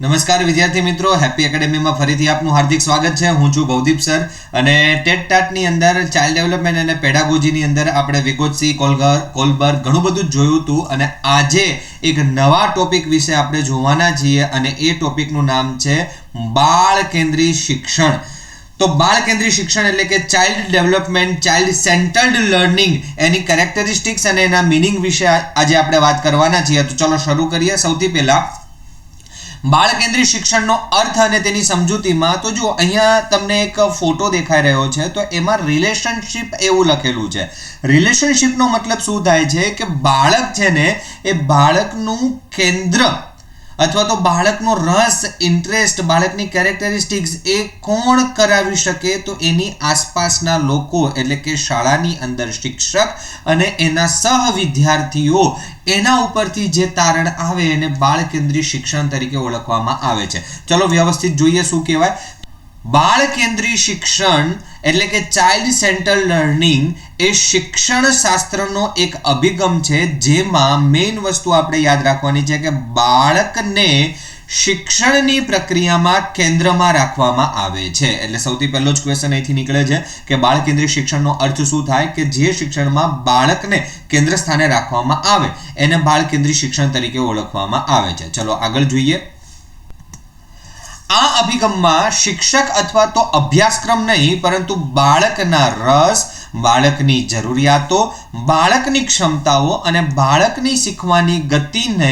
નમસ્કાર વિદ્યાર્થી મિત્રો હેપી એકેડેમીમાં ફરીથી આપનું હાર્દિક સ્વાગત છે. હું છું ભવદીપ સર અને ટેટ ટાટની અંદર ચાઇલ્ડ ડેવલપમેન્ટ અને પેડાગોજીની અંદર આપણે વિગોતસિંહ, કોલગર, કોલબર્ગ ઘણું બધું જોયું હતું અને આજે એક નવા ટોપિક વિશે આપણે જોવાના છીએ અને એ ટોપિકનું નામ છે બાળ કેન્દ્રી શિક્ષણ. તો બાળ કેન્દ્રી શિક્ષણ એટલે કે child development child centred learning એની કેરેક્ટરિસ્ટિક્સ અને એના મિનિંગ વિશે આજે આપણે વાત કરવાના છીએ. તો ચલો શરૂ કરીએ. સૌથી પહેલા બાળ કેન્દ્રિત શિક્ષણનો અર્થ અને તેની સમજૂતીમાં તો જો અહીંયા તમને એક ફોટો દેખાઈ રહ્યો છે, તો એમાં રિલેશનશિપ એવું લખેલું છે. રિલેશનશિપનો મતલબ શું થાય છે કે બાળક છે ને એ બાળકનું કેન્દ્ર અથવા તો બાળકનો રસ ઇન્ટરેસ્ટ બાળકની કેરેક્ટરિસ્ટિક્સ એ કોણ કરાવી શકે? તો એની આસપાસના લોકો, એટલે કે શાળાની અંદર શિક્ષક અને એના સહ વિદ્યાર્થીઓ એના ઉપરથી જે તારણ આવે એને બાળ કેન્દ્રિત શિક્ષણ તરીકે ઓળખવામાં આવે છે. ચલો વ્યવસ્થિત જોઈએ શું કહેવાય? બાળ કેન્દ્રિત શિક્ષણ એટલે કે ચાઇલ્ડ સેન્ટર લર્નિંગ એ શિક્ષણ શાસ્ત્રનો એક અભિગમ છે, જેમાં મેઇન વસ્તુ આપણે યાદ રાખવાની છે કે બાળકને શિક્ષણની પ્રક્રિયામાં કેન્દ્રમાં રાખવામાં આવે છે. એટલે સૌથી પહેલો જ ક્વેશ્ચન અહીંથી નીકળે છે કે બાળ કેન્દ્રિત શિક્ષણનો અર્થ શું થાય? કે જે શિક્ષણમાં બાળકને કેન્દ્ર સ્થાને રાખવામાં આવે, એને બાળ કેન્દ્રિત શિક્ષણ તરીકે ઓળખવામાં આવે છે. ચલો આગળ જોઈએ. આ અભિગમમાં શિક્ષક અથવા તો અભ્યાસક્રમ નહીં, પરંતુ બાળકના રસ, બાળકની જરૂરિયાતો, બાળકની ક્ષમતાઓ અને બાળકની શીખવાની ગતિને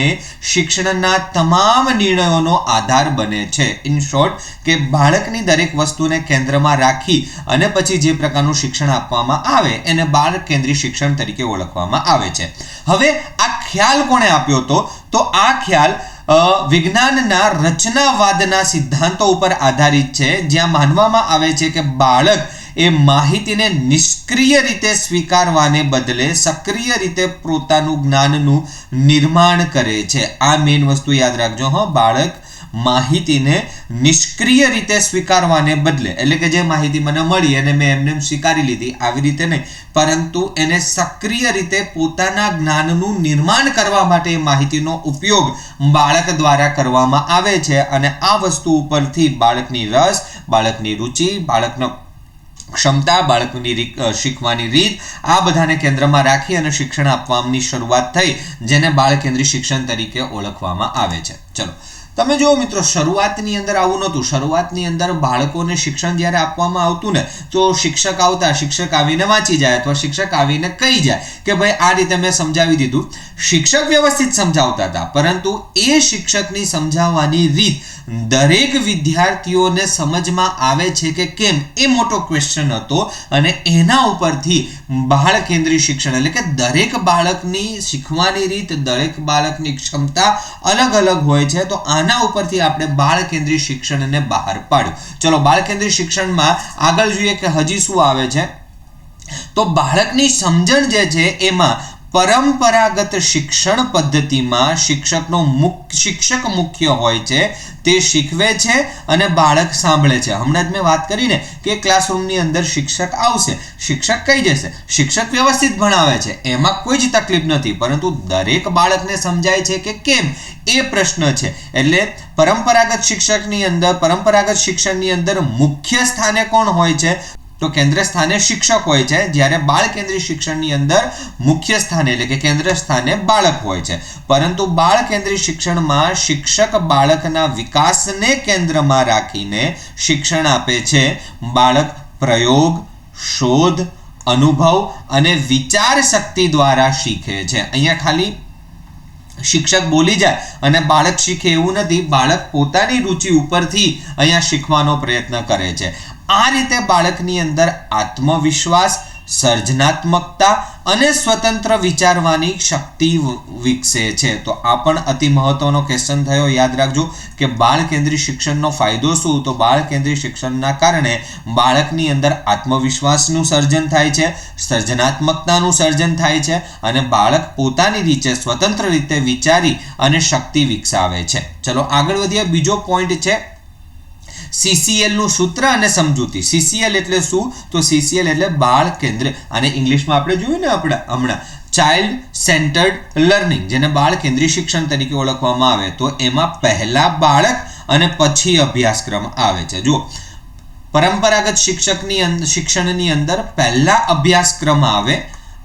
શિક્ષણના તમામ નિર્ણયોનો આધાર બને છે. ઇન શોર્ટ કે બાળકની દરેક વસ્તુને કેન્દ્રમાં રાખી અને પછી જે પ્રકારનું શિક્ષણ આપવામાં આવે, એને બાળ કેન્દ્રિત શિક્ષણ તરીકે ઓળખવામાં આવે છે. હવે આ ખ્યાલ કોણે આપ્યો હતો? તો આ ખ્યાલ વિજ્ઞાનના રચનાવાદના સિદ્ધાંતો ઉપર આધારિત છે. જ્યાં માનવામાં આવે છે કે બાળક એ માહિતીને નિષ્ક્રિય રીતે સ્વીકારવાને બદલે સક્રિય રીતે પોતાનું જ્ઞાનનું નિર્માણ કરે છે. આ મેઇન વસ્તુ યાદ રાખજો, હો. બાળક માહિતીને નિષ્ક્રિય રીતે સ્વીકારવાને બદલે. એટલે કે જે માહિતી મને મળી અને મેં એમને સ્વીકારી લીધી, આવી રીતે નહીં. પરંતુ એને સક્રિય રીતે પોતાના જ્ઞાનનું નિર્માણ કરવા માટે એ માહિતીનો ઉપયોગ બાળક દ્વારા કરવામાં આવે છે અને આ વસ્તુ ઉપરથી બાળકની રસ, બાળકની રુચિ, બાળકનો ક્ષમતા, બાળકની શીખવાની રીત, આ બધાને કેન્દ્રમાં રાખી અને શિક્ષણ આપવાની શરૂઆત થઈ, જેને બાળ કેન્દ્રિત શિક્ષણ તરીકે ઓળખવામાં આવે છે. ચલો. તમે જુઓ મિત્રો, શરૂઆતની અંદર આવું નહોતું. શરૂઆતની અંદર બાળકોને શિક્ષણ જ્યારે આપવામાં આવતું ને, તો શિક્ષક આવતા, શિક્ષક આવીને વાંચી જાય અથવા શિક્ષક આવીને કહી જાય કે, ભાઈ, આ રીતે મેં સમજાવી દીધું. શિક્ષક વ્યવસ્થિત સમજાવતા હતા, પરંતુ એ શિક્ષકની સમજાવવાની રીત દરેક વિદ્યાર્થીઓને સમજમાં આવે છે કે કેમ? એ મોટો ક્વેશ્ચન હતો અને એના ઉપરથી બાળ કેન્દ્રી શિક્ષણ એટલે કે દરેક બાળકની શીખવાની રીત, દરેક બાળકની ક્ષમતા અલગ અલગ હોય છે, તો આના ઉપરથી આપણે બાળ કેન્દ્રી શિક્ષણને બહાર પાડ્યું. ચલો, બાળ કેન્દ્રી શિક્ષણમાં આગળ જોઈએ કે હજી શું આવે છે? તો બાળકની સમજણ જે છે, એમાં પરંપરાગત શિક્ષણ પદ્ધતિમાં શિક્ષકનો મુખ, શિક્ષક મુખ્ય હોય છે, તે શીખવે છે અને બાળક સાંભળે છે. હમણાં જ મેં વાત કરીને કે ક્લાસરૂમની અંદર શિક્ષક આવશે. શિક્ષક કહી જશે શિક્ષક વ્યવસ્થિત ભણાવે છે. એમાં કોઈ જ તકલીફ નથી. પરંતુ દરેક બાળકને સમજાય છે કે કેમ? એ પ્રશ્ન છે. એટલે પરંપરાગત શિક્ષકની અંદર, પરંપરાગત શિક્ષણની અંદર મુખ્ય સ્થાને કોણ હોય છે? તો કેન્દ્ર સ્થાને શિક્ષક હોય છે, જ્યારે બાળ કેન્દ્રિત શિક્ષણની અંદર મુખ્ય સ્થાને એટલે કે કેન્દ્ર સ્થાને બાળક હોય છે. પરંતુ બાળ કેન્દ્રિત શિક્ષણમાં શિક્ષક બાળકના વિકાસને કેન્દ્રમાં રાખીને શિક્ષણ આપે છે. બાળક પ્રયોગ, શોધ, અનુભવ અને વિચાર શક્તિ દ્વારા શીખે છે. અહીંયા ખાલી શિક્ષક બોલી જાય અને બાળક શીખે એવું નથી. બાળક પોતાની રુચિ ઉપરથી અહીંયા શીખવાનો પ્રયત્ન કરે છે. આ રીતે બાળકની અંદર આત્મવિશ્વાસ, સર્જનાત્મકતા અને સ્વતંત્ર વિચારવાની શક્તિ વિકસે છે. તો આ પણ અતિ મહત્વનો ક્વેશ્ચન થયો. યાદ રાખજો કે બાળ કેન્દ્રિત શિક્ષણનો ફાયદો શું? તો બાળ કેન્દ્રિત શિક્ષણના કારણે બાળકની અંદર આત્મવિશ્વાસનું સર્જન થાય છે, સર્જનાત્મકતાનું સર્જન થાય છે અને બાળક પોતાની રીતે સ્વતંત્ર રીતે વિચારી અને શક્તિ વિકસાવે છે. ચલો આગળ વધીએ. બીજો પોઈન્ટ છે સીસીએલનું સૂત્ર અને સમજૂતી. સીસીએલ એટલે શું? તો સીસીએલ એટલે બાળ કેન્દ્ર. અને ઇંગ્લિશમાં આપણે જોયું ને આપણે હમણાં ચાઇલ્ડ સેન્ટર્ડ લર્નિંગ જેને બાળ કેન્દ્રીય શિક્ષણ તરીકે ઓળખવામાં આવે. તો એમાં પહેલા બાળક અને પછી અભ્યાસક્રમ આવે છે. જુઓ, પરંપરાગત શિક્ષકની શિક્ષણની અંદર પહેલા અભ્યાસક્રમ આવે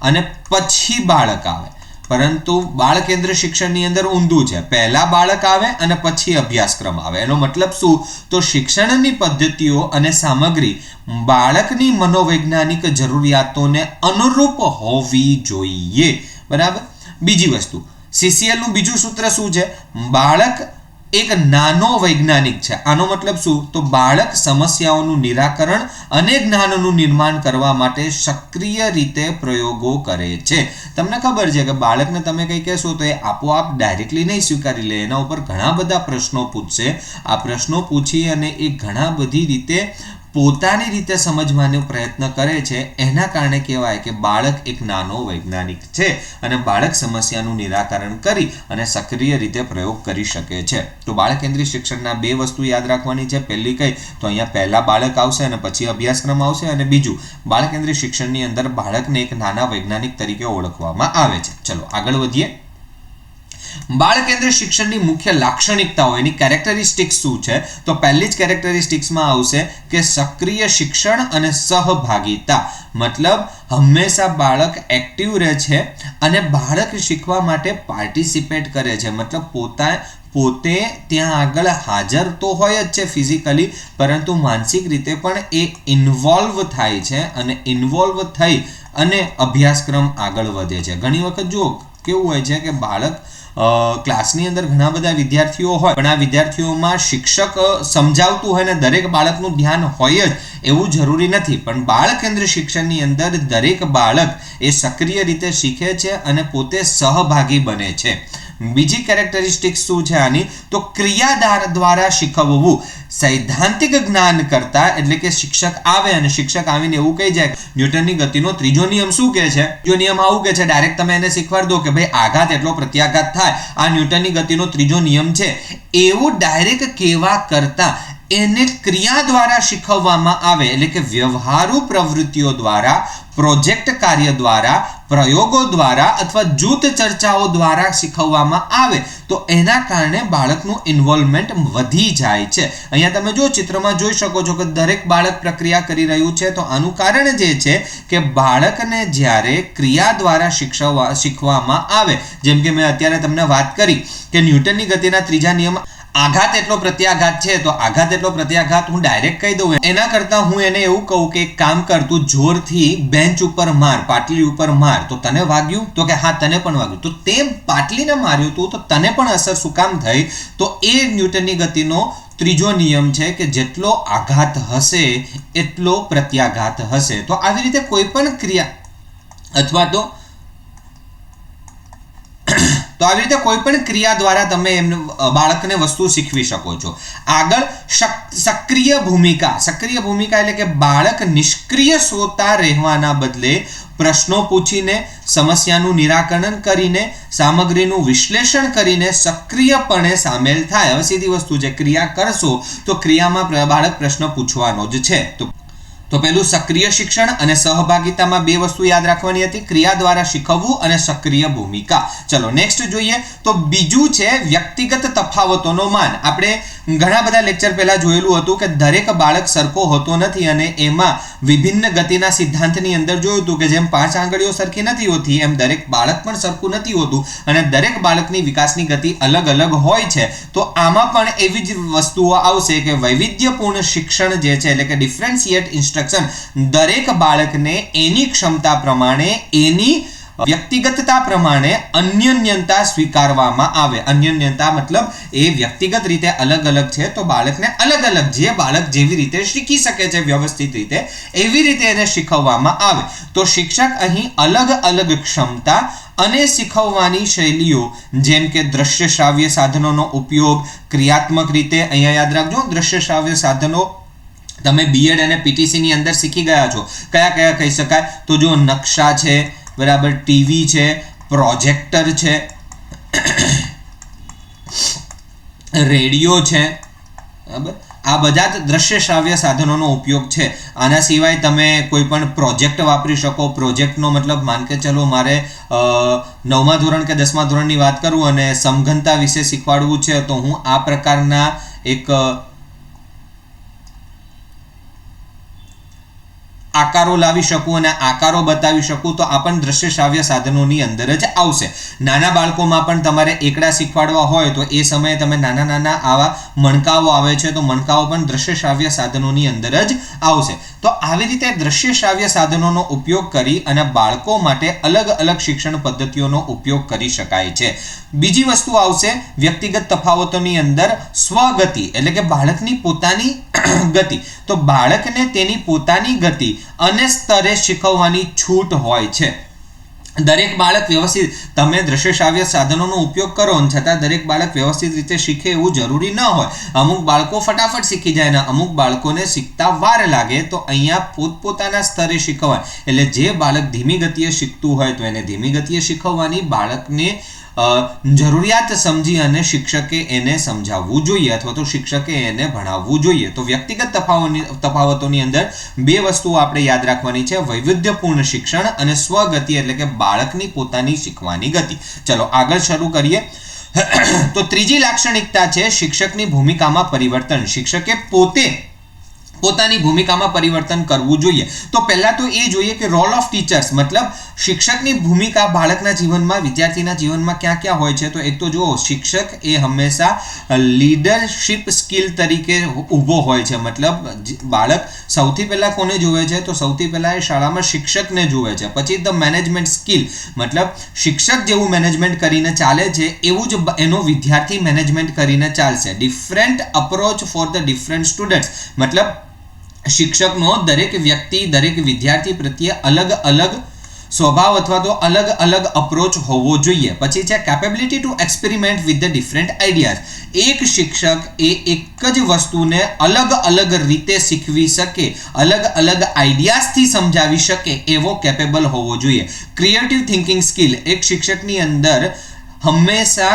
અને પછી બાળક આવે. પરંતુ બાળ કેન્દ્ર શિક્ષણની અંદર ઊંધું છે. પહેલા બાળક આવે અને પછી અભ્યાસક્રમ આવે. એનો મતલબ શું? તો શિક્ષણની પદ્ધતિઓ અને સામગ્રી બાળકની મનોવૈજ્ઞાનિક જરૂરિયાતોને અનુરૂપ હોવી જોઈએ. બરાબર? બીજી વસ્તુ. સીસીએલનું બીજું સૂત્ર શું છે? બાળક એક નાનો વૈજ્ઞાનિક છે. આનો મતલબ શું? તો બાળક સમસ્યાઓનું નિરાકરણ અને જ્ઞાનનું નિર્માણ કરવા માટે સક્રિય રીતે પ્રયોગો કરે છે. તમને ખબર છે કે બાળકને તમે કંઈ કહેશો તો એ આપોઆપ ડાયરેક્ટલી નહીં સ્વીકારી લે. એના ઉપર ઘણા બધા પ્રશ્નો પૂછશે. આ પ્રશ્નો પૂછી અને એ ઘણા બધી રીતે પોતાની રીતે સમજવાનો પ્રયત્ન કરે છે, એના કારણે કહેવાય કે બાળક એક નાનો વૈજ્ઞાનિક છે અને બાળક સમસ્યાનું નિરાકરણ કરી અને સક્રિય રીતે પ્રયોગ કરી શકે છે. તો બાળક કેન્દ્રિત શિક્ષણના બે વસ્તુ યાદ રાખવાની છે. પહેલી કઈ, તો અહીંયા પહેલા બાળક આવશે અને પછી અભ્યાસક્રમ આવશે અને બીજું બાળક કેન્દ્રિત શિક્ષણની અંદર બાળકને એક નાના વૈજ્ઞાનિક તરીકે ઓળખવામાં આવે છે. ચલો આગળ વધીએ. બાળ કેન્દ્રિત શિક્ષણની મુખ્ય લાક્ષણિકતાઓ, એની કેરેક્ટરિસ્ટિક્સ શું છે? તો પહેલી જ કેરેક્ટરિસ્ટિક્સમાં આવશે કે સક્રિય શિક્ષણ અને સહભાગિતા. મતલબ, હંમેશા બાળક એક્ટિવ રહે છે અને બાળક શીખવા માટે પાર્ટિસિપેટ કરે છે. મતલબ, પોતા, પોતે ત્યાં આગળ હાજર તો હોય જ છે ફિઝિકલી પરંતુ માનસિક રીતે પણ એ ઇન્વોલ્વ થાય છે અને ઇન્વોલ્વ થઈ અને અભ્યાસક્રમ આગળ વધે છે. ઘણી વખત જો કેવું હોય છે કે બાળક ક્લાસની અંદર ઘણા બધા વિદ્યાર્થીઓ હોય, પણ આ વિદ્યાર્થીઓમાં શિક્ષક સમજાવતું હોય ને દરેક બાળકનું ધ્યાન હોય જ એવું જરૂરી નથી. પણ બાળ કેન્દ્ર શિક્ષણની અંદર દરેક બાળક એ સક્રિય રીતે શીખે છે અને પોતે સહભાગી બને છે. બીજી કેરેક્ટરિસ્ટિક શું છે આની? તો ક્રિયાદાર દ્વારા શીખવવું. સૈદ્ધાંતિક જ્ઞાન કરતા એટલે કે શિક્ષક આવે અને શિક્ષક આવીને એવું કહી જાય, ન્યૂટનની ગતિનો ત્રીજો નિયમ શું કહે છે? ત્રીજો નિયમ આવું કે છે ડાયરેક્ટ તમે એને શીખવાડ દો કે ભાઈ આઘાત એટલો પ્રત્યાઘાત થાય. આ ન્યૂટનની ગતિનો ત્રીજો નિયમ છે. એવું ડાયરેક્ટ કેવા કરતા એને ક્રિયા દ્વારા શીખવવામાં આવે એટલે કે વ્યવહારુ પ્રવૃત્તિઓ દ્વારા પ્રોજેક્ટ કાર્ય દ્વારા પ્રયોગો દ્વારા અથવા જૂથ ચર્ચાઓ દ્વારા શીખવવામાં આવે, તો એના કારણે બાળકનું ઇન્વોલ્વમેન્ટ વધી જાય છે. અહીંયા તમે જો ચિત્રમાં જોઈ શકો છો કે દરેક બાળક પ્રક્રિયા કરી રહ્યું છે, તો આનું કારણ જે છે કે બાળકને જ્યારે ક્રિયા દ્વારા શિક્ષવા, શીખવામાં આવે, જેમ કે મેં અત્યારે તમને વાત કરી કે ન્યૂટનની ગતિના ત્રીજા નિયમ આઘાત એટલો પ્રત્યાઘાત છે, તો આઘાત એટલો પ્રત્યાઘાત હું ડાયરેક્ટ કહી દઉં એના કરતાં હું એને એવું કહું કે કામ કર, તું જોરથી બેન્ચ ઉપર માર, પાટલી ઉપર માર. તો તને વાગ્યું? તો કે હા, તને પણ વાગ્યું. તો તે પાટલીને માર્યું તું, તો તને પણ અસર શું કામ થઈ? તો એ ન્યૂટનની ગતિનો ત્રીજો નિયમ છે કે જેટલો આઘાત હશે, એટલો પ્રત્યાઘાત હશે. તો આવી રીતે કોઈ પણ ક્રિયા અથવા તો તો આવી રીતે કોઈ પણ ક્રિયા દ્વારા તમે એમને બાળકને વસ્તુ શીખવી શકો છો. આગળ સક્રિય ભૂમિકા સક્રિય ભૂમિકા એટલે કે બાળક નિષ્ક્રિય શ્રોતા રહેવાના બદલે પ્રશ્નો પૂછીને, સમસ્યાનું નિરાકરણ કરીને, સામગ્રીનું વિશ્લેષણ કરીને સક્રિયપણે સામેલ થાય. હવે સીધી વસ્તુ છે, ક્રિયા કરશો તો ક્રિયામાં બાળક પ્રશ્ન પૂછવાનો જ છે. તો તો પેલું સક્રિય શિક્ષણ અને સહભાગિતામાં બે વસ્તુ યાદ રાખવાની હતી. ક્રિયા દ્વારા શીખવવું અને સક્રિય ભૂમિકા. ચલો નેક્સ્ટ જોઈએ. તો બીજું છે વ્યક્તિગત તફાવતોનો માન. આપણે ઘણા બધા લેક્ચર પહેલા જોયેલું હતું કે દરેક બાળક સરખો હોતો નથી અને એમાં વિભિન્ન ગતિના સિદ્ધાંતની અંદર જોયું હતું કે જેમ પાંચ આંગળીઓ સરખી નથી હોતી, એમ દરેક બાળક પણ સરખું નથી હોતું અને દરેક બાળકની વિકાસની ગતિ અલગ અલગ હોય છે. તો આમાં પણ એવી જ વસ્તુઓ આવશે કે વૈવિધ્યપૂર્ણ શિક્ષણ જે છે, એટલે કે ડિફરન્શિએટ ઇન્સ્ટ્રક્શન ઇન્સ્ટ્રક્શન દરેક બાળકને એની ક્ષમતા પ્રમાણે, એની વ્યક્તિગતતા પ્રમાણે અન્યન્યતા સ્વીકારવામાં આવે. અન્યન્યતા મતલબ એ વ્યક્તિગત રીતે અલગ અલગ છે તો બાળકને અલગ અલગ જે બાળક જેવી રીતે શીખી શકે છે વ્યવસ્થિત રીતે, એવી રીતે એને શીખવવામાં આવે. તો શિક્ષક અહીં અલગ અલગ ક્ષમતા અને શીખવવાની શૈલીઓ, જેમ કે દ્રશ્ય શ્રાવ્ય સાધનોનો ઉપયોગ, ક્રિયાત્મક રીતે અહીંયા યાદ રાખજો, દ્રશ્ય શ્રાવ્ય સાધનો તમે બીએડ અને પીટીસીની અંદર શીખી ગયા છો. કયા કયા કહી શકાય? તો જો નકશા છે, બરાબર ટીવી છે, પ્રોજેક્ટર છે, રેડિયો છે આ બધા જ દ્રશ્ય શ્રાવ્ય સાધનોનો ઉપયોગ છે. આના સિવાય તમે કોઈ પણ પ્રોજેક્ટ વાપરી શકો. પ્રોજેક્ટનો મતલબ માન કે ચલો મારે નવમા ધોરણ કે દસમા ધોરણની વાત કરું અને સમઘનતા વિશે શીખવાડવું છે, તો હું આ પ્રકારના એક આકારો લાવી શકું અને આકારો બતાવી શકું, તો આ પણ દ્રશ્ય શ્રાવ્ય સાધનોની અંદર જ આવશે. નાના બાળકોમાં પણ તમારે એકડા શીખવાડવા હોય, તો એ સમયે તમે નાના નાના આવા મણકાઓ આવે છે, તો મણકાઓ પણ દ્રશ્ય શ્રાવ્ય સાધનોની અંદર જ આવશે. તો આવી રીતે દ્રશ્ય શ્રાવ્ય સાધનોનો ઉપયોગ કરી અને બાળકો માટે અલગ અલગ શિક્ષણ પદ્ધતિઓનો ઉપયોગ કરી શકાય છે. બીજી વસ્તુ આવશે વ્યક્તિગત તફાવતોની અંદર સ્વગતિ, એટલે કે બાળકની પોતાની ગતિ. તો બાળકને તેની પોતાની ગતિ અને સ્તરે શીખવવાની છૂટ હોય છે. દરેક બાળક વ્યવસ્થિત, તમે દ્રશ્ય શ્રાવ્ય સાધનોનો ઉપયોગ કરો અને છતાં દરેક બાળક વ્યવસ્થિત રીતે શીખે એવું જરૂરી ન હોય. અમુક બાળકો ફટાફટ શીખી જાય ને અમુક બાળકોને શીખતા વાર લાગે, તો અહીંયા પોતપોતાના સ્તરે શીખવાય. એટલે જે બાળક ધીમી ગતિએ શીખતું હોય તો એને ધીમી ગતિએ શીખવવાની બાળકને જરૂરિયાત સમજી અને શિક્ષકે એને સમજાવવું જોઈએ અથવા તો શિક્ષકે એને ભણાવવું જોઈએ. તો વ્યક્તિગત તફાવતની તફાવતોની અંદર બે વસ્તુઓ આપણે યાદ રાખવાની છે. વૈવિધ્યપૂર્ણ શિક્ષણ અને સ્વગતિ એટલે કે બાળકની પોતાની શીખવાની ગતિ. ચલો, આગળ શરૂ કરીએ. તો ત્રીજી લાક્ષણિકતા છે શિક્ષકની ભૂમિકામાં પરિવર્તન. શિક્ષકે પોતે પોતાની ભૂમિકામાં પરિવર્તન કરવું જોઈએ. તો પહેલાં તો એ જોઈએ કે રોલ ઓફ ટીચર્સ મતલબ શિક્ષકની ભૂમિકા બાળકના જીવનમાં, વિદ્યાર્થીના જીવનમાં ક્યાં ક્યાં હોય છે? તો એક તો જુઓ, શિક્ષક એ હંમેશા લીડરશિપ સ્કિલ તરીકે ઊભો હોય છે. મતલબ બાળક સૌથી પહેલાં કોને જુએ છે? તો સૌથી પહેલાં એ શાળામાં શિક્ષકને જુએ છે. પછી ધ મેનેજમેન્ટ સ્કિલ મતલબ શિક્ષક જેવું મેનેજમેન્ટ કરીને ચાલે છે, એવું જ એનો વિદ્યાર્થી મેનેજમેન્ટ કરીને ચાલશે. Different approach for the different students મતલબ શિક્ષકનો દરેક વ્યક્તિ, દરેક વિદ્યાર્થી પ્રત્યે અલગ અલગ સ્વભાવ અથવા તો અલગ અલગ અપ્રોચ હોવો જોઈએ. પછી છે capability to experiment with the different ideas એક શિક્ષક એ એક જ વસ્તુને અલગ અલગ રીતે શીખવી શકે, અલગ અલગ આઈડિયાઝથી સમજાવી શકે એવો કેપેબલ હોવો જોઈએ. ક્રિએટિવ થિંકિંગ સ્કિલ એક શિક્ષકની અંદર હંમેશા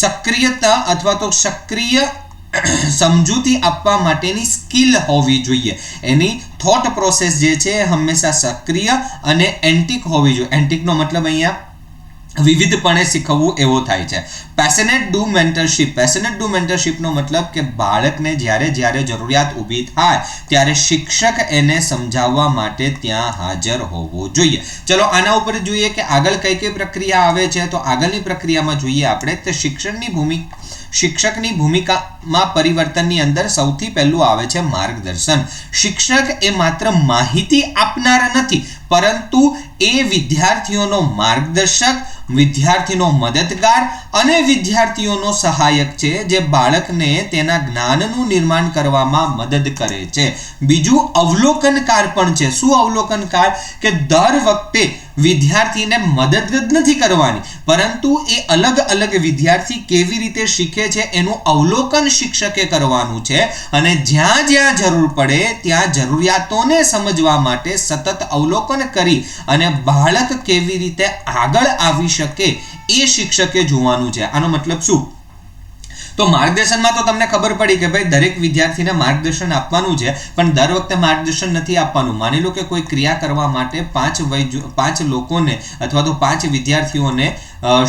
સક્રિયતા અથવા તો સક્રિય સમજૂતી આપવા માટેની સ્કિલ હોવી જોઈએ. એની થોટ પ્રોસેસ જે છે હંમેશા સક્રિય અને એન્ટિક હોવી જોઈએ. એન્ટિકનો મતલબ અહીંયા વિવિધપણે શીખવવું એવો થાય છે. Passionate do mentorship passionate do મેન્ટરશિપનો મતલબ કે બાળકને જ્યારે જ્યારે જરૂરિયાત ઊભી થાય, ત્યારે શિક્ષક એને સમજાવવા માટે ત્યાં હાજર હોવો જોઈએ. ચલો, આના ઉપર જોઈએ કે આગળ કઈ કઈ પ્રક્રિયા આવે છે. તો આગળની પ્રક્રિયામાં જોઈએ આપણે તે શિક્ષણની ભૂમિકા શિક્ષકની ભૂમિકામાં પરિવર્તનની અંદર સૌથી પહેલું આવે છે માર્ગદર્શન. શિક્ષક એ માત્ર માહિતી આપનાર નથી પરંતુ એ વિદ્યાર્થીઓનો માર્ગદર્શક, વિદ્યાર્થીનો મદદગાર અને વિદ્યાર્થીઓનો સહાયક છે જે બાળકને તેના જ્ઞાનનું નિર્માણ કરવામાં મદદ કરે છે. બીજું અવલોકનકાર પણ છે. શું અવલોકનકાર? કે દર વખતે વિદ્યાર્થીને મદદ નથી કરવાની, પરંતુ એ અલગ અલગ વિદ્યાર્થી કેવી રીતે શીખે છે એનું અવલોકન શિક્ષકે કરવાનું છે અને જ્યાં જ્યાં જરૂર પડે ત્યાં જરૂરિયાતોને સમજવા માટે સતત અવલોકન કરી અને બાળક કેવી રીતે આગળ આવી શકે એ શિક્ષકે જોવાનું છે. આનો મતલબ શું? તો માર્ગદર્શનમાં તો તમને ખબર પડી કે ભાઈ દરેક વિદ્યાર્થીને માર્ગદર્શન આપવાનું છે, પણ દર વખતે માર્ગદર્શન નથી આપવાનું. માની લો કે કોઈ ક્રિયા કરવા માટે પાંચ વય પાંચ લોકોને અથવા તો પાંચ વિદ્યાર્થીઓને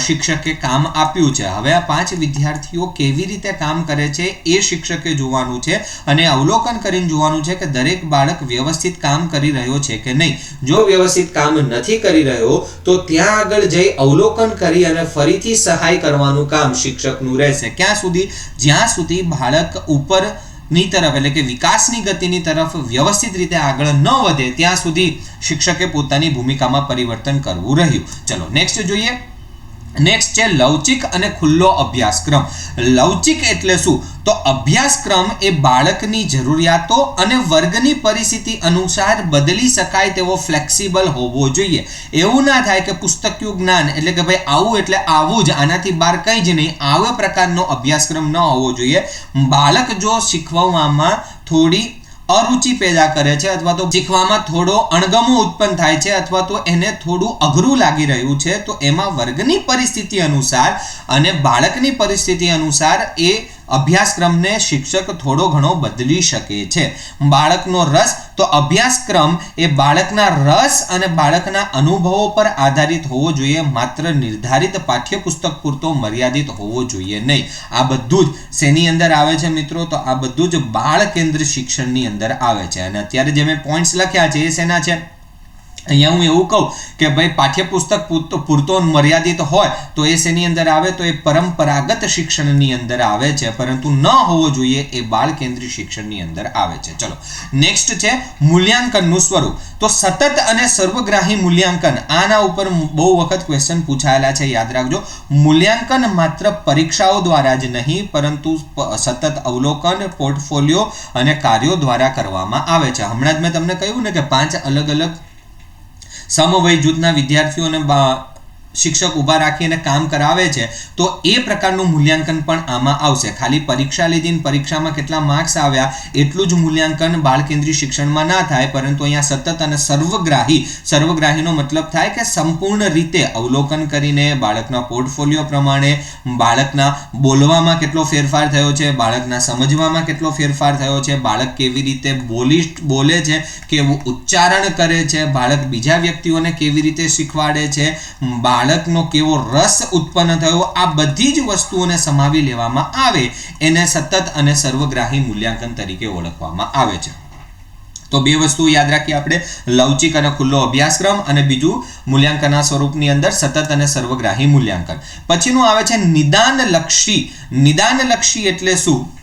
શિક્ષકે કામ આપ્યું છે. હવે આ પાંચ વિદ્યાર્થીઓ કેવી રીતે કામ કરે છે એ શિક્ષકે જોવાનું છે અને અવલોકન કરીને જોવાનું છે કે દરેક બાળક વ્યવસ્થિત કામ કરી રહ્યો છે કે નહીં. જો વ્યવસ્થિત કામ નથી કરી રહ્યો, તો ત્યાં આગળ જઈ અવલોકન કરી અને ફરીથી સહાય કરવાનું કામ શિક્ષકનું રહેશે. ક્યાં સુધી જ્યાં સુધી બાળક ઉપરની તરફ એટલે કે વિકાસની ગતિની તરફ વ્યવસ્થિત રીતે આગળ ન વધે, ત્યાં સુધી શિક્ષકે પોતાની ભૂમિકામાં પરિવર્તન કરવું રહ્યું. ચલો નેક્સ્ટ જોઈએ. નેક્સ્ટ છે લવચિક અને ખુલ્લો અભ્યાસક્રમ. લવચિક એટલે શું? તો અભ્યાસક્રમ એ બાળકની જરૂરિયાતો અને વર્ગની પરિસ્થિતિ અનુસાર બદલી શકાય તેવો ફ્લેક્સિબલ હોવો જોઈએ. એવું ના થાય કે પુસ્તકિયું જ્ઞાન એટલે કે ભાઈ આવું એટલે આવું જ, આનાથી બહાર કંઈ જ નહીં. આવા પ્રકારનો અભ્યાસક્રમ ન હોવો જોઈએ. બાળક જો શીખવવામાં થોડી અરુચિ પેદા કરે છે અથવા તો શીખવામાં થોડો અણગમો ઉત્પન્ન થાય છે અથવા તો એને થોડું અઘરું લાગી રહ્યું છે, તો એમાં વર્ગની પરિસ્થિતિ અનુસાર અને બાળકની પરિસ્થિતિ અનુસાર એ અભ્યાસક્રમને શિક્ષક થોડો ઘણો બદલી શકે છે. બાળકનો રસ, તો અભ્યાસક્રમ એ બાળકના રસ અને બાળકના અનુભવો પર આધારિત હોવો જોઈએ. માત્ર નિર્ધારિત પાઠ્યપુસ્તક પૂરતો મર્યાદિત હોવો જોઈએ નહીં. આ બધું જ શેની અંદર આવે છે મિત્રો? તો આ બધું જ બાળ કેન્દ્ર શિક્ષણની અંદર આવે છે. અને અત્યારે જે મેં પોઈન્ટ્સ લખ્યા છે એ શેના છે? અહીંયા હું એવું કહું કે ભાઈ પાઠ્યપુસ્તક પૂરતો મર્યાદિત હોય તો એ શેની અંદર આવે? તો એ પરંપરાગત શિક્ષણની અંદર આવે છે. પરંતુ ન હોવો જોઈએ એ બાળ કેન્દ્રીય શિક્ષણની અંદર આવે છે. ચલો નેક્સ્ટ છે મૂલ્યાંકનનું સ્વરૂપ. તો સતત અને સર્વગ્રાહી મૂલ્યાંકન, આના ઉપર બહુ વખત ક્વેશ્ચન પૂછાયેલા છે, યાદ રાખજો. મૂલ્યાંકન માત્ર પરીક્ષાઓ દ્વારા જ નહીં, પરંતુ સતત અવલોકન પોર્ટફોલિયો અને કાર્યો દ્વારા કરવામાં આવે છે. હમણાં જ મેં તમને કહ્યું ને કે પાંચ અલગ અલગ સમવય જૂથના વિદ્યાર્થીઓને શિક્ષક ઊભા રાખીને કામ કરાવે છે, તો એ પ્રકારનું મૂલ્યાંકન પણ આમાં આવશે. ખાલી પરીક્ષા લીધીને પરીક્ષામાં કેટલા માર્ક્સ આવ્યા, એટલું જ મૂલ્યાંકન બાળ કેન્દ્રીય શિક્ષણમાં ના થાય, પરંતુ અહીંયા સતત અને સર્વગ્રાહી, સર્વગ્રાહીનો મતલબ થાય કે સંપૂર્ણ રીતે અવલોકન કરીને બાળકના પોર્ટફોલિયો પ્રમાણે, બાળકના બોલવામાં કેટલો ફેરફાર થયો છે, બાળકના સમજવામાં કેટલો ફેરફાર થયો છે, બાળક કેવી રીતે બોલી, બોલે છે, કેવું ઉચ્ચારણ કરે છે, બાળક બીજા વ્યક્તિઓને કેવી રીતે શીખવાડે છે, બાળક બાળકનો કેવો રસ ઉત્પન્ન થયો, આ બધી જ વસ્તુઓને સમાવી લેવામાં આવે, એને સતત અને સર્વગ્રાહી મૂલ્યાંકન તરીકે ઓળખવામાં આવે છે. તો બે વસ્તુ યાદ રાખીએ આપણે, લવચિક અને ખુલ્લો અભ્યાસક્રમ અને બીજું મૂલ્યાંકનના સ્વરૂપની અંદર સતત અને સર્વગ્રાહી મૂલ્યાંકન. પછીનું આવે છે નિદાનલક્ષી. નિદાનલક્ષી એટલે શું?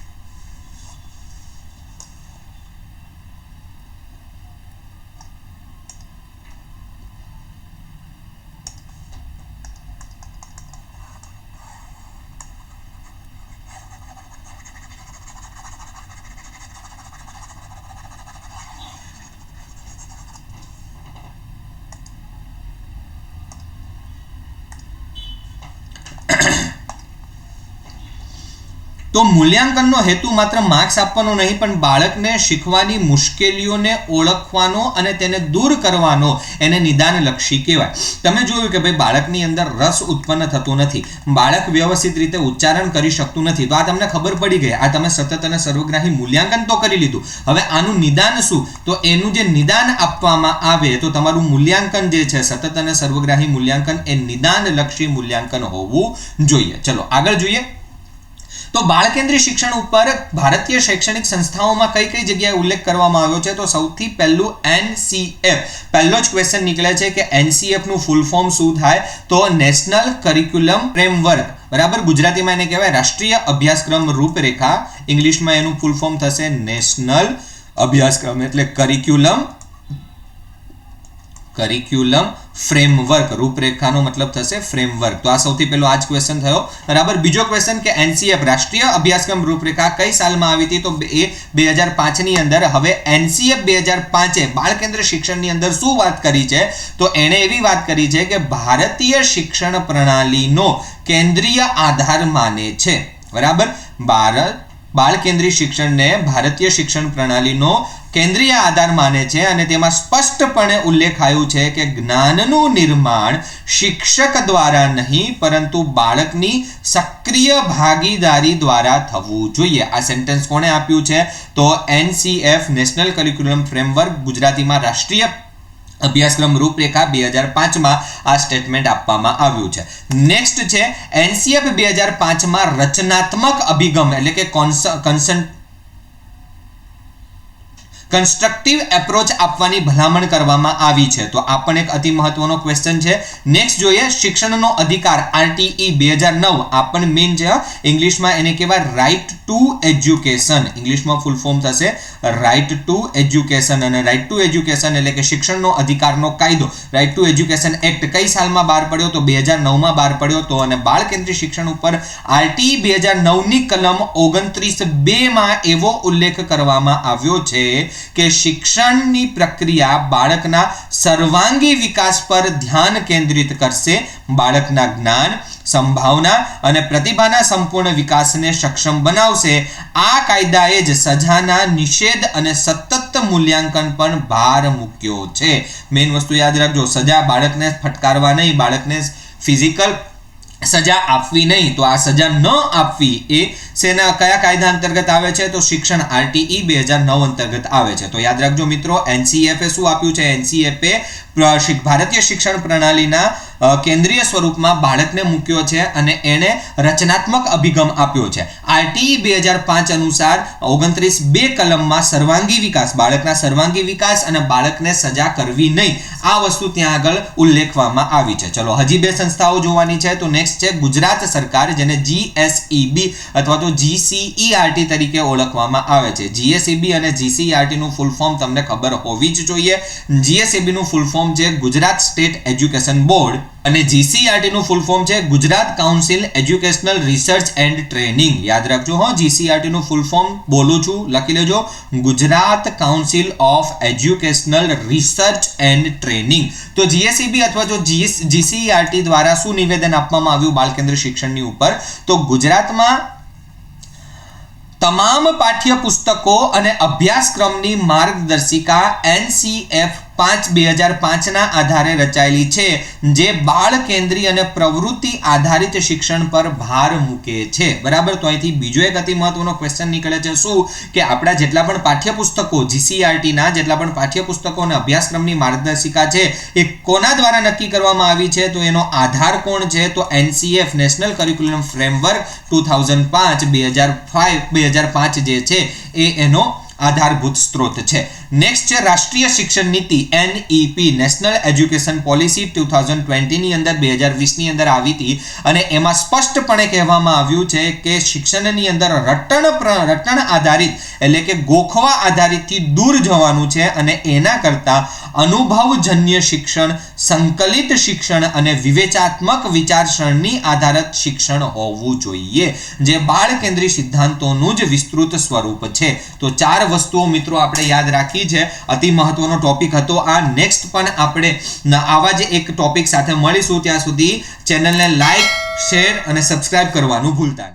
તો મૂલ્યાંકનનો હેતુ માત્ર માર્ક્સ આપવાનો નહીં, પણ બાળકને શીખવાની મુશ્કેલીઓને ઓળખવાનો અને તેને દૂર કરવાનો એને નિદાનલક્ષી કહેવાય. તમે જોયું કે ભાઈ બાળકની અંદર રસ ઉત્પન્ન થતો નથી. બાળક વ્યવસ્થિત રીતે ઉચ્ચારણ કરી શકતું નથી. તો આ તમને ખબર પડી ગઈ. આ તમે સતત અને સર્વગ્રાહી મૂલ્યાંકન તો કરી લીધું. હવે આનું નિદાન શું? તો એનું જે નિદાન આપવામાં આવે, તો તમારું મૂલ્યાંકન જે છે, સતત અને સર્વગ્રાહી મૂલ્યાંકન, એ નિદાનલક્ષી મૂલ્યાંકન હોવું જોઈએ. ચલો આગળ જોઈએ. તો બાળકેન્દ્રીય શિક્ષણ ઉપર ભારતીય શૈક્ષણિક સંસ્થાઓમાં કઈ કઈ જગ્યાએ ઉલ્લેખ કરવામાં આવ્યો છે? તો સૌથી પહેલું એનસીએફ. પહેલો જ ક્વેશ્ચન નીકળે છે કે એનસીએફનું ફૂલ ફોર્મ શું થાય? તો નેશનલ કરિક્યુલમ ફ્રેમવર્ક બરાબર? ગુજરાતીમાં એને કહેવાય રાષ્ટ્રીય અભ્યાસક્રમ રૂપરેખા. ઇંગ્લિશમાં એનું ફૂલ ફોર્મ થશે નેશનલ અભ્યાસક્રમ, એટલે કરિક્યુલમ કરિક્યુલમ ફ્રેમવર્ક રૂપરેખાનો મતલબ થશે ફ્રેમવર્ક તો આ સૌથી પહેલો આ જ ક્વેશ્ચન થયો. બરાબર? બીજો ક્વેશ્ચન કે એનસીએફ રાષ્ટ્રીય અભ્યાસક્રમ રૂપરેખા કઈ સાલમાં આવી હતી? તો એ બે હજાર પાંચની અંદર. હવે એનસીએફ બે હજાર પાંચે બાળ કેન્દ્ર શિક્ષણની અંદર શું વાત કરી છે? તો એણે એવી વાત કરી છે કે ભારતીય શિક્ષણ પ્રણાલીનો કેન્દ્રીય આધાર માને છે. બરાબર? ભારત બાળ કેન્દ્રીય શિક્ષણને ભારતીય શિક્ષણ પ્રણાલીનો કેન્દ્રીય આધાર માને છે અને તેમાં સ્પષ્ટપણે ઉલ્લેખાયું છે કે જ્ઞાનનું નિર્માણ શિક્ષક દ્વારા નહીં, પરંતુ બાળકની સક્રિય ભાગીદારી દ્વારા થવું જોઈએ. આ સેન્ટેન્સ કોણે આપ્યું છે? તો એનસીએફ, નેશનલ કરિક્યુલમ ફ્રેમવર્ક ગુજરાતીમાં રાષ્ટ્રીય અભ્યાસક્રમ રૂપરેખા બે હજાર પાંચમાં આ સ્ટેટમેન્ટ આપવામાં આવ્યું છે. નેક્સ્ટ છે, એનસીએફ બે હજાર પાંચમાં રચનાત્મક અભિગમ એટલે કે કોન્સ કન્સન્ટ કન્સ્ટ્રક્ટિવ એપ્રોચ આપવાની ભલામણ કરવામાં આવી છે. તો આ પણ એક અતિ મહત્વનો ક્વેશ્ચન છે. નેક્સ્ટ જોઈએ શિક્ષણનો અધિકાર આરટીઈ બે હજાર નવ. આ પણ મેઇન છે ઇંગ્લિશમાં એને કહેવાય રાઇટ ટુ એજ્યુકેશન ઇંગ્લિશમાં ફૂલ ફોર્મ થશે રાઇટ ટુ એજ્યુકેશન અને રાઇટ ટુ એજ્યુકેશન એટલે કે શિક્ષણનો અધિકારનો કાયદો. રાઇટ ટુ એજ્યુકેશન એક્ટ કઈ સાલમાં બહાર પડ્યો? તો બે હજાર નવમાં બહાર પડ્યો તો અને બાળ કેન્દ્રિત શિક્ષણ ઉપર આરટીઈ બે હજાર નવની કલમ ઓગણત્રીસ બેમાં એવો ઉલ્લેખ કરવામાં આવ્યો છે કે શિક્ષણની પ્રક્રિયા બાળકના સર્વાંગી વિકાસ પર ધ્યાન કેન્દ્રિત કરશે. બાળકના જ્ઞાન, સંભાવના અને પ્રતિભાના સંપૂર્ણ વિકાસને સક્ષમ બનાવશે. આ કાયદાએ જ સજાના નિષેધ અને સતત મૂલ્યાંકન પણ ભાર મૂક્યો છે. મેઇન વસ્તુ યાદ રાખજો, સજા બાળકને ફટકારવા નહીં, બાળકને ફિઝિકલ સજા આપવી નહીં, તો આ સજા ન આપવી એ સેના કયા કાયદા અંતર્ગત આવે છે? તો શિક્ષણ આરટીઈ બે હજાર નવ અંતર્ગત આવે છે. તો યાદ રાખજો મિત્રો, એનસીએફે શું આપ્યું છે? એનસીએફે ભારતીય શિક્ષણ પ્રણાલીના કેન્દ્રીય સ્વરૂપમાં બાળકને મૂક્યો છે અને એણે રચનાત્મક અભિગમ આપ્યો છે. આરટીઈ બે હજાર પાંચ અનુસાર ઓગણત્રીસ બે કલમમાં સર્વાંગી વિકાસ, બાળકના સર્વાંગી વિકાસ અને બાળકને સજા કરવી નહીં. આ વસ્તુ ત્યાં આગળ ઉલ્લેખવામાં આવી છે. ચલો, હજી બે સંસ્થાઓ જોવાની છે, તો નેક્સ્ટ છે ગુજરાત સરકાર, જેને જીએસઈબી અથવા તો જીસીઈઆરટી તરીકે ઓળખવામાં આવે છે. જીએસઈબી અને જીસીઈઆરટીનું ફૂલ ફોર્મ તમને ખબર હોવી જ જોઈએ. જીએસઈબીનું ફૂલ ફોર્મ છે ગુજરાત સ્ટેટ એજ્યુકેશન બોર્ડ અને જીસીઆરટીનું ફૂલ ફોર્મ છે Gujarat council educational research and training યાદ રાખજો હો જીસીઆરટીનું ફૂલ ફોર્મ બોલું છું, લખી લેજો. Gujarat council of educational research and training તો જીએસઈબી અથવા જો જીસીઆરટી દ્વારા શું નિવેદન આપવામાં આવ્યું બાલ કેન્દ્ર શિક્ષણની ઉપર? તો ગુજરાતમાં તમામ પાઠ્ય પુસ્તકો અને અભ્યાસક્રમની માર્ગદર્શિકા એનસીએફ પાંચ બે હજાર પાંચના આધારે રચાયેલી છે, જે બાળ કેન્દ્રી અને પ્રવૃત્તિ આધારિત શિક્ષણ પર ભાર મૂકે છે. બરાબર? તો અહીંથી બીજો એક અતિ મહત્વનો ક્વેશ્ચન નીકળે છે, શું? કે આપણા જેટલા પણ પાઠ્યપુસ્તકો જીસીઆરટીના જેટલા પણ પાઠ્યપુસ્તકો અને અભ્યાસક્રમની માર્ગદર્શિકા છે, એ કોના દ્વારા નક્કી કરવામાં આવી છે? તો એનો આધાર કોણ છે? તો NCF national curriculum framework two thousand પાંચ, બે હજાર ફાઇવ, બે હજાર પાંચ જે છે, એ એનો આધારભૂત સ્ત્રોત છે. નેક્સ્ટ છે, રાષ્ટ્રીય શિક્ષણ નીતિ NEP national education policy two thousand ટ્વેન્ટીની અંદર, બે હજાર વીસની અંદર આવી હતી અને એમાં સ્પષ્ટપણે કહેવામાં આવ્યું છે કે શિક્ષણની અંદર રટણ રટણ આધારિત એટલે કે ગોખવા આધારિતથી દૂર જવાનું છે અને એના કરતાં અનુભવજન્ય શિક્ષણ, સંકલિત શિક્ષણ અને વિવેચાત્મક વિચારસરણી આધારિત શિક્ષણ હોવું જોઈએ. જે બાળ કેન્દ્રી સિદ્ધાંતોનું જ વિસ્તૃત સ્વરૂપ છે. તો ચાર વસ્તુઓ મિત્રો આપણે યાદ રાખી છે. અતિ મહત્વનો ટોપિક હતો આ. નેક્સ્ટ પણ આપણે આવા જ એક ટોપિક સાથે મળીશું ત્યાં સુધી. ચેનલને લાઈક શેર અને સબસ્ક્રાઇબ કરવાનું ભૂલતા નહીં.